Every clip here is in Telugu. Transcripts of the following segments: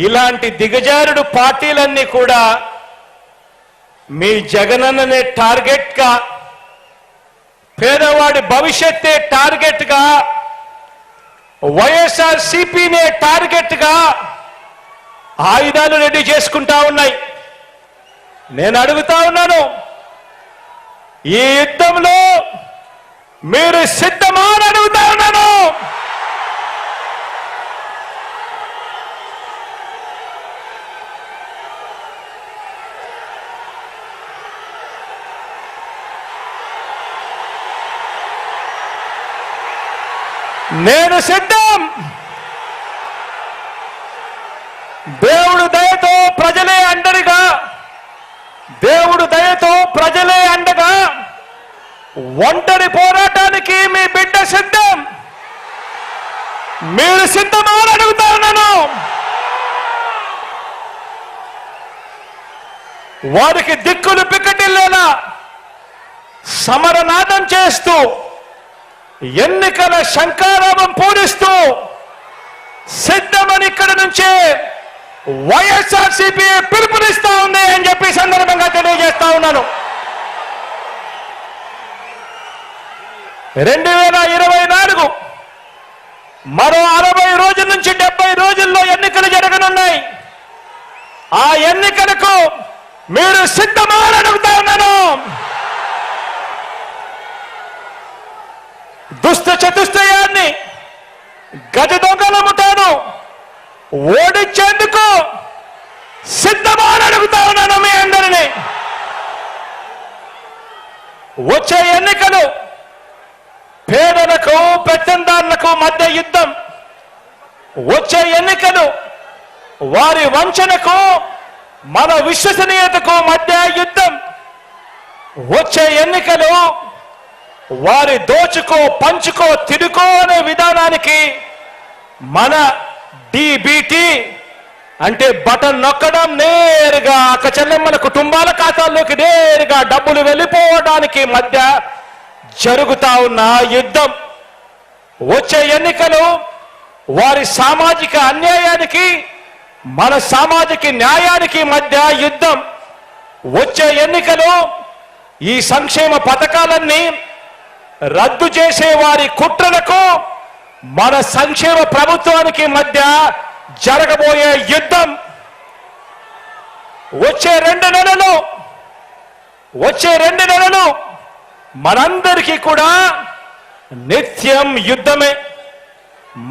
ఇలాంటి దిగజారుడు పార్టీలన్నీ కూడా మీ జగనన్ననే టార్గెట్గా పేదవాడి భవిష్యత్తే టార్గెట్గా వైఎస్ఆర్ సిపినే టార్గెట్గా ఆయుధాలు రెడీ చేసుకుంటా ఉన్నాయి. నేను అడుగుతా ఉన్నాను ఈ యుద్ధంలో మీరు సిద్ధమా అని అడుగుతా ఉన్నాను. నేను సిద్ధం. దేవుడు దయతో ప్రజలే అండరిగా దేవుడు దయతో ప్రజలే అండగా. ఒంటరి పోరాటానికి మీ బిడ్డ సిద్ధం. మీరు సిద్ధమా అని అడుగుతాను వారికి దిక్కులు పిక్కటిల్లేలా సమరనాదం చేస్తూ ఎన్నికల శంకారామం పూరిస్తూ సిద్ధమని ఇక్కడ నుంచే వైఎస్ఆర్సీపీ పిలుపునిస్తా ఉంది అని చెప్పి సందర్భంగా తెలియజేస్తా ఉన్నాను. రెండు వేల ఇరవై నాలుగు మరో అరవై రోజుల నుంచి డెబ్బై రోజుల్లో ఎన్నికలు జరగనున్నాయి. ఆ ఎన్నికలకు మీరు సిద్ధమా అడుగుతా ఉన్నాను. దుష్ట చతుష్టయాన్ని గజ దొంగల ముఠాను ఓడించేందుకు సిద్ధమా అడుగుతా ఉన్నాను మీ అందరినీ. వచ్చే ఎన్నికలు పేదలకు పెత్తందారులకు మధ్య యుద్ధం. వచ్చే ఎన్నికలు వారి వంచనకు మన విశ్వసనీయతకు మధ్య యుద్ధం. వచ్చే ఎన్నికలు వారి దోచుకో పంచుకో తిడుకో అనే విధానానికి మన డిబిటి అంటే బటన్ నొక్కడం నేరుగా అక్క చెల్లెమ్మల కుటుంబాల ఖాతాల్లోకి నేరుగా డబ్బులు వెళ్ళిపోవడానికి మధ్య జరుగుతా ఉన్న యుద్ధం. వచ్చే ఎన్నికలు వారి సామాజిక అన్యాయానికి మన సామాజిక న్యాయానికి మధ్య యుద్ధం. వచ్చే ఎన్నికలు ఈ సంక్షేమ పథకాలన్నీ రద్దు చేసే వారి కుట్రలకు మన సంక్షేమ ప్రభుత్వానికి మధ్య జరగబోయే యుద్ధం వచ్చే రెండు నెలలు వచ్చే రెండు నెలలు మనందరికీ కూడా నిత్యం యుద్ధమే.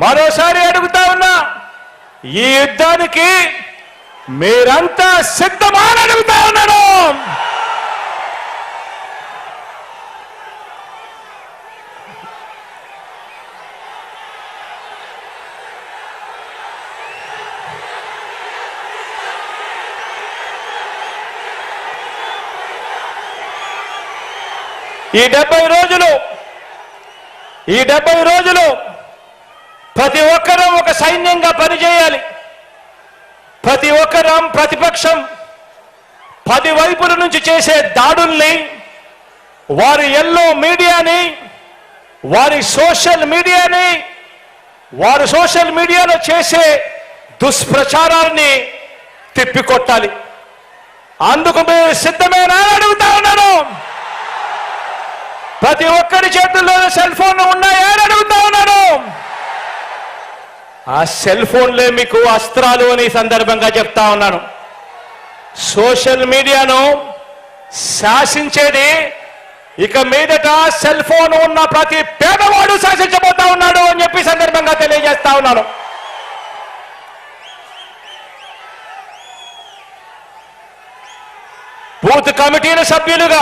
మరోసారి అడుగుతా ఉన్నా ఈ యుద్ధానికి మీరంతా సిద్ధమా అడుగుతా ఉన్నాను. ఈ డెబ్బై రోజులు ఈ డెబ్బై రోజులు ప్రతి ఒక్కరూ ఒక సైన్యంగా పనిచేయాలి. ప్రతి ఒక్కరం ప్రతిపక్షం పది వైపుల నుంచి చేసే దాడుల్ని వారి ఎల్లో మీడియాని వారి సోషల్ మీడియాని వారు సోషల్ మీడియాలో చేసే దుష్ప్రచారాన్ని తిప్పికొట్టాలి. అందుకు మీరు సిద్ధమేనా అడుగుతా ఉన్నాను. ప్రతి ఒక్కరి చేతుల్లో సెల్ ఫోన్ ఉన్నాయని అడుగుతా ఉన్నాను. ఆ సెల్ ఫోన్లే మీకు అస్త్రాలు అని సందర్భంగా చెప్తా ఉన్నాను. సోషల్ మీడియాను శాసించేది ఇక మీదట సెల్ ఫోన్ ఉన్న ప్రతి పేదవాడు శాసించబోతా ఉన్నాడు అని చెప్పి సందర్భంగా తెలియజేస్తా ఉన్నాను. బూత్ కమిటీల సభ్యులుగా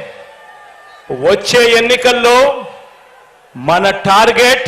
వచ్చే ఎన్నికల్లో మన టార్గెట్